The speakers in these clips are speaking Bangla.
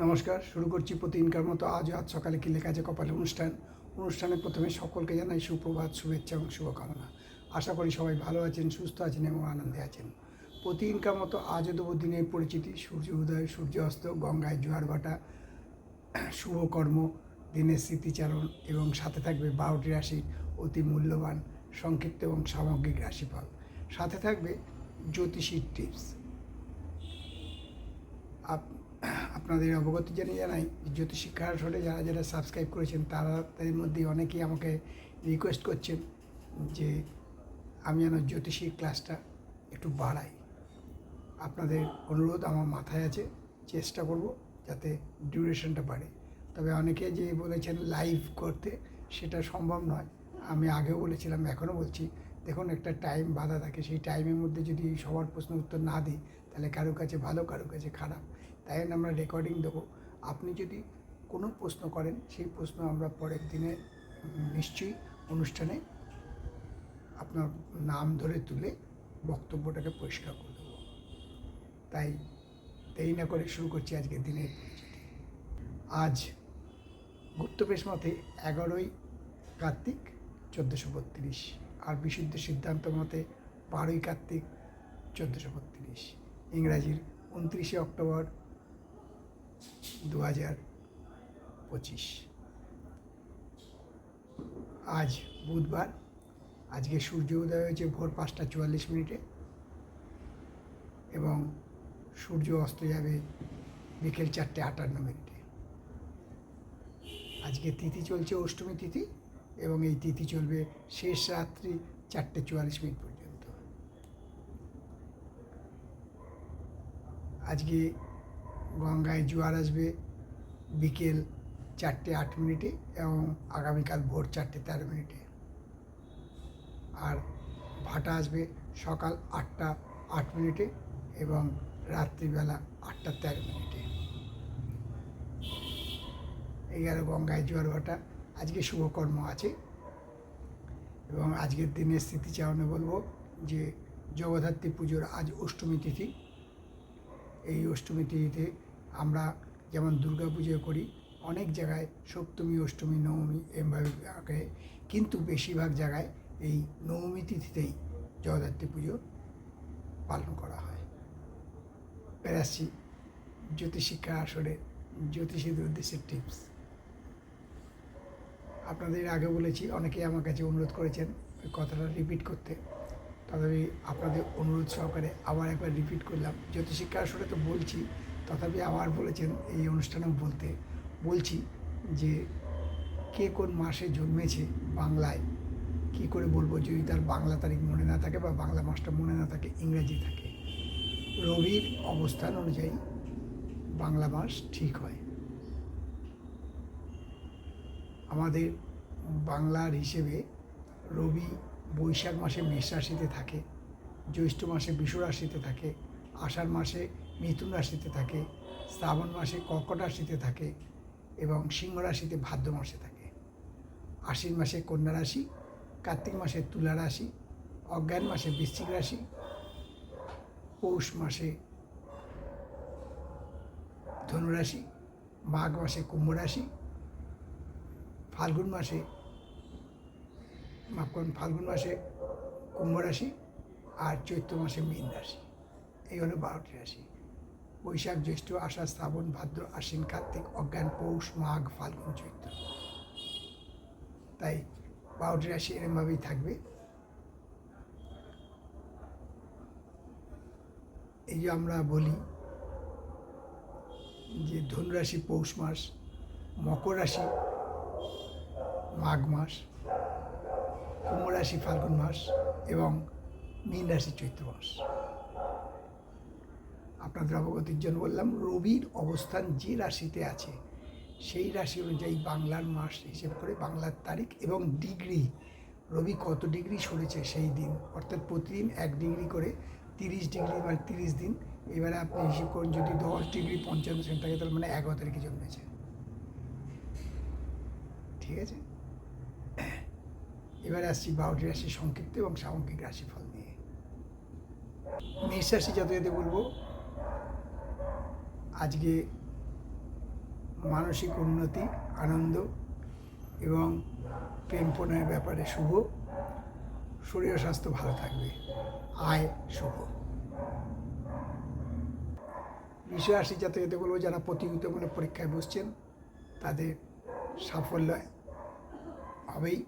নমস্কার, শুরু করছি প্রতিদিনকার মতো আজ আজ সকালে কি লেখা আছে কপালে অনুষ্ঠান। অনুষ্ঠানে প্রথমে সকলকে জানাই সুপ্রভাত, শুভেচ্ছা এবং শুভকামনা। আশা করি সবাই ভালো আছেন, সুস্থ আছেন এবং আনন্দে আছেন। প্রতিদিনকার মতো আজও দেবো দিনের পরিচিতি, সূর্য উদয়, সূর্য অস্ত, গঙ্গায় জোয়ার ভাটা শুভকর্ম দিনের স্মৃতিচারণ এবং সাথে থাকবে বারোটি রাশির অতি মূল্যবান, সংক্ষিপ্ত এবং সামগ্রিক রাশিফল। সাথে থাকবে জ্যোতিষীর টিপস আপ- আপনাদের অবগতি জানিয়ে জানাই জ্যোতিষ শিক্ষা আসলে যারা যারা সাবস্ক্রাইব করেছেন তারা তাদের মধ্যে অনেকেই আমাকে রিকোয়েস্ট করছেন যে আমি যেন জ্যোতিষীর ক্লাসটা একটু বাড়াই। আপনাদের অনুরোধ আমার মাথায় আছে, চেষ্টা করব যাতে ডিউরেশনটা বাড়ে। তবে অনেকে যে বলেছেন লাইভ করতে, সেটা সম্ভব নয়। আমি আগেও বলেছিলাম, এখনও বলছি। দেখুন, একটা টাইম বাধা থাকে। সেই টাইমের মধ্যে যদি সবার প্রশ্ন উত্তর না দিই, তাহলে কারও কাছে ভালো, কারও কাছে খারাপ। তাই আমরা রেকর্ডিং দেবো। আপনি যদি কোনো প্রশ্ন করেন, সেই প্রশ্ন আমরা পরের দিনে নিশ্চয়ই অনুষ্ঠানে আপনার নাম ধরে তুলে বক্তব্যটাকে পরিষ্কার করে দেবো। তাই দেরি না করে শুরু করছি আজকের দিনের আজ গুপ্তবেশ মতে এগারোই কার্তিক চোদ্দোশো বত্রিশ আর বিশুদ্ধ সিদ্ধান্ত মতে বারোই কার্তিক চোদ্দোশো বত্রিশ। ইংরাজির উনত্রিশে অক্টোবর দু হাজার পঁচিশ। আজ বুধবার, আজকে সূর্য উদয় হয়েছে ভোর পাঁচটা চুয়াল্লিশ মিনিটে এবং সূর্য অস্ত যাবে বিকেল চারটে আটান্ন মিনিটে। আজকে তিথি চলছে অষ্টমী তিথি এবং এই তিথি চলবে শেষ রাত্রি চারটে চুয়াল্লিশ মিনিট পর্যন্ত। আজকে গঙ্গায় জোয়ার আসবে বিকেল চারটে আট মিনিটে এবং আগামীকাল ভোর চারটে তেরো মিনিটে। আর ভাটা আসবে সকাল আটটা আট মিনিটে এবং রাত্রিবেলা আটটা তেরো মিনিটে। এই গেল গঙ্গায় জোয়ার ভাটা। আজকে শুভকর্ম আছে এবং আজকের দিনের স্মৃতিচারণে বলব যে জগদ্ধাত্রী পুজোর আজ অষ্টমী তিথি। এই অষ্টমী তিথিতে আমরা যেমন দুর্গা পুজো করি, অনেক জায়গায় সপ্তমী, অষ্টমী, নবমী এভাবে আগে কিন্তু বেশিরভাগ জায়গায় এই নবমী তিথিতেই জগদ্ধাত্রী পুজো পালন করা হয়। বেরাচ্ছি জ্যোতিষিক্ষা আসলে জ্যোতিষীদের উদ্দেশ্যে টিপস আপনাদের আগে বলেছি, অনেকেই আমার কাছে অনুরোধ করেছেন ওই কথাটা রিপিট করতে। তথাপি আপনাদের অনুরোধ সহকারে আবার একবার রিপিট করলাম। জ্যোতিষিক্ষা আসলে তো বলছি, তথাপি আবার বলেছেন এই অনুষ্ঠানেও বলতে। বলছি যে, কে কোন মাসে জন্মেছে বাংলায়? কি করে বলব? যদি তার বাংলা তারিখ মনে না থাকে বা বাংলা মাসটা মনে না থাকে, ইংরেজি থাকে। রবির অবস্থান অনুযায়ী বাংলা মাস ঠিক হয়। আমাদের বাংলার হিসেবে রবি বৈশাখ মাসে মেষ রাশিতে থাকে, জ্যৈষ্ঠ মাসে বিষ রাশিতে থাকে, আষাঢ় মাসে মিথুন রাশিতে থাকে, শ্রাবণ মাসে কর্কট রাশিতে থাকে এবং সিংহ রাশিতে ভাদ্র মাসে থাকে। আশ্বিন মাসে কন্যা রাশি, কার্তিক মাসে তুলা রাশি, অজ্ঞান মাসে বৃশ্চিক রাশি, পৌষ মাসে ধনুরাশি মাঘ মাসে কুম্ভ রাশি, ফাল্গুন মাসে মাফ করুন, ফাল্গুন মাসে কুম্ভ রাশি আর চৈত্র মাসে মীন রাশি। এই হলো বারোটি রাশি। বৈশাখ, জ্যৈষ্ঠ, আষাঢ়, শ্রাবণ, ভাদ্র, আশ্বিন, কার্তিক, অজ্ঞান, পৌষ, মাঘ, ফাল্গুন, চৈত্র। তাই বারোটি রাশি এরমভাবেই থাকবে। এই যে আমরা বলি যে ধনুরাশি, পৌষ মাস, মকর রাশি, মাঘ মাস কুম্ভ রাশি ফাল্গুন মাস এবং মীন রাশি চৈত্র মাস। আপনাদের অবগতির জন্য বললাম, রবির অবস্থান যে রাশিতে আছে, সেই রাশি অনুযায়ী বাংলার মাস হিসেব করে বাংলার তারিখ এবং ডিগ্রি, রবি কত ডিগ্রি সরেছে সেই দিন, অর্থাৎ প্রতিদিন এক ডিগ্রি করে তিরিশ ডিগ্রি মানে তিরিশ দিন, এবারে আপনি হিসেব করুন যদি দশ ডিগ্রি পঞ্চান্ন সেন্ট থাকে, তাহলে মানে এগারো তারিখে জন্মেছে। ঠিক আছে? এবারে আসছি বারোটি রাশি সংক্ষিপ্ত এবং সামগ্রিক রাশিফল নিয়ে। মেষ রাশি যাতে যাতে বলব, আজকে মানসিক উন্নতি, আনন্দ এবং প্রেম প্রণয়ের ব্যাপারে শুভ, শরীর স্বাস্থ্য ভালো থাকবে, আয় শুভ। বিষয় আসি যাতে এতে বলব, যারা প্রতিযোগিতামূলক পরীক্ষায় বসছেন, তাদের সাফল্য হবেই।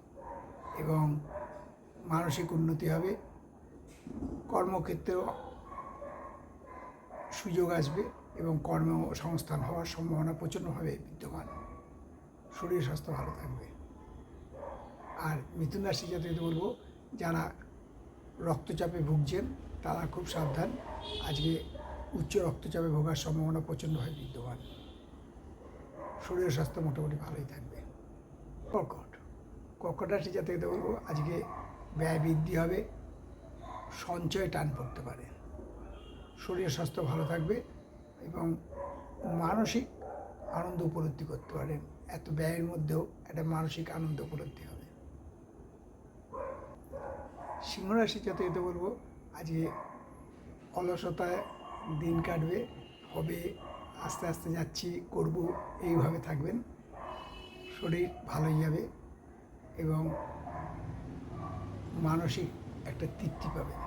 এবং মানসিক উন্নতি হবে। কর্মক্ষেত্রেও সুযোগ আসবে এবং কর্মসংস্থান হওয়ার সম্ভাবনা প্রচণ্ডভাবে বিদ্যমান। শরীর, স্বাস্থ্য ভালো থাকবে। আর মিথুন রাশি যাতে বলব, যারা রক্তচাপে ভুগছেন, তারা খুব সাবধান। আজকে উচ্চ রক্তচাপে ভোগার সম্ভাবনা প্রচণ্ডভাবে বিদ্যমান। শরীর, স্বাস্থ্য মোটামুটি ভালোই থাকবে। কর্কট কর্কট যাতে বলব আজকে ব্যয় বৃদ্ধি হবে, সঞ্চয় টান পড়তে পারে। শরীর স্বাস্থ্য ভালো থাকবে এবং মানসিক আনন্দ উপলব্ধি করতে পারেন। এত ব্যয়ের মধ্যেও একটা মানসিক আনন্দ উপলব্ধি হবে। সিংহরাশি যাতে এতে বলব, আজকে অলসতায় দিন কাটবে, হবে, আস্তে আস্তে যাচ্ছি, করব, এইভাবে থাকবেন। শরীর ভালোই যাবে। এবং মানসিক একটা তৃপ্তি পাবেন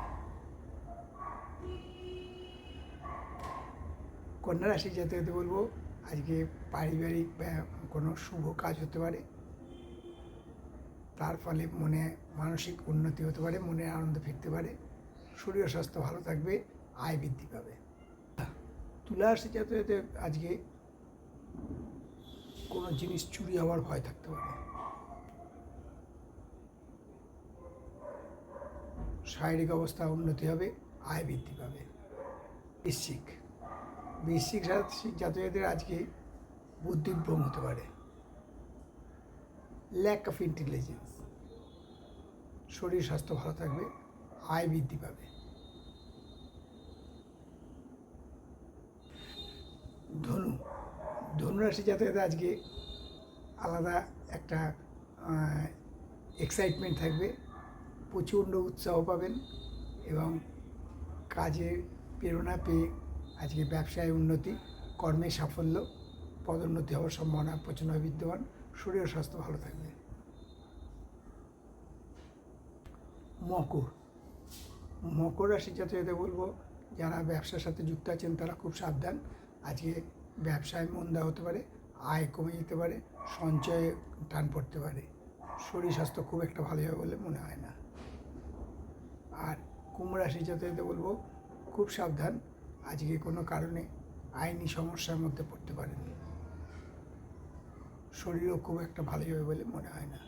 কন্যা রাশি যাতে হতে বলব, আজকে পারিবারিক কোনো শুভ কাজ হতে পারে। তার ফলে মনে মানসিক উন্নতি হতে পারে, মনে আনন্দ ফিরতে পারে। শরীর স্বাস্থ্য ভালো থাকবে, আয় বৃদ্ধি পাবে। তুলা রাশি যাতে আজকে কোনো জিনিস চুরি হওয়ার ভয় থাকতে পারে। শারীরিক অবস্থা উন্নতি হবে, আয় বৃদ্ধি পাবে। বৃশ্চিক। বৃশ্চিক রাশি জাতকদের আজকে বুদ্ধিভ্রম হতে পারে। ল্যাক অফ ইন্টেলিজেন্স শরীর স্বাস্থ্য ভালো থাকবে, আয় বৃদ্ধি পাবে। ধনু। ধনুরাশি জাতকদের আজকে আলাদা একটা এক্সাইটমেন্ট থাকবে। প্রচণ্ড উৎসাহ পাবেন এবং কাজে প্রেরণা পেয়ে আজকে ব্যবসায় উন্নতি, কর্মে সাফল্য, পদোন্নতি হওয়ার সম্ভাবনা প্রচণ্ড বিদ্যমান। শরীর স্বাস্থ্য ভালো থাকবে। মকর। মকর রাশি যাতে বলব, যারা ব্যবসার সাথে যুক্ত আছেন তারা খুব সাবধান। আজকে ব্যবসায় মন্দা হতে পারে, আয় কমে যেতে পারে, সঞ্চয়ে টান পড়তে পারে। শরীর স্বাস্থ্য খুব একটা ভালো হবে বলে মনে হয় না। কুম্ভ রাশি যাতে বলব, খুব সাবধান। আজকে কোনো কারণে আইনি সমস্যার মধ্যে পড়তে পারেন শরীরও খুব একটা ভালো হবে বলে মনে হয় না।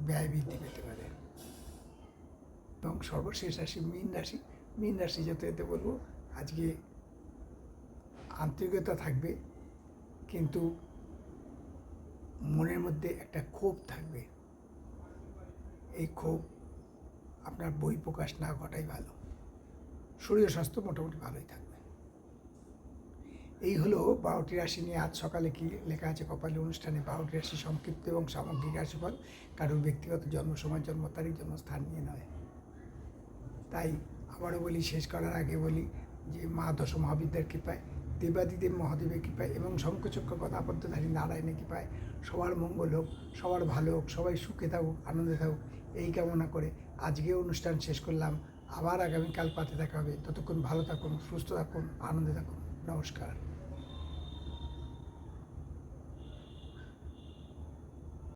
ব্যয় বৃদ্ধি পেতে পারে। এবং সর্বশেষ রাশি মীন রাশি মীন রাশি এতে বলব, আজকে আন্তরিকতা থাকবে, কিন্তু মনের মধ্যে একটা ক্ষোভ থাকবে। এই ক্ষোভ আপনার বই প্রকাশ না ঘটাই ভালো। শরীর স্বাস্থ্য মোটামুটি ভালোই থাকবে। এই হলো বারোটি রাশি নিয়ে আজ সকালে কি লেখা আছে কপালি অনুষ্ঠানে? বারোটি রাশি সংক্ষিপ্ত এবং সামগ্রিক রাশিফল। কারোর ব্যক্তিগত জন্ম সময় জন্ম তারিখ, জন্মস্থান নিয়ে নয়। তাই আবারও বলি, শেষ করার আগে বলি যে মা দশ মহাবিদ্যার কৃপায়, দেবাদিদেব মহাদেবের কৃপায় এবং শঙ্কচক্র পদাবদ্ধধারী নারায়ণের কৃপায় সবার মঙ্গল হোক, সবার ভালো হোক, সবাই সুখে থাকুক, আনন্দে থাকুক, এই কামনা করে আজকে অনুষ্ঠান শেষ করলাম। আবার আগামীকাল পাতে দেখা হবে। ততক্ষণ ভালো থাকুন, সুস্থ থাকুন, আনন্দে থাকুন। নমস্কার।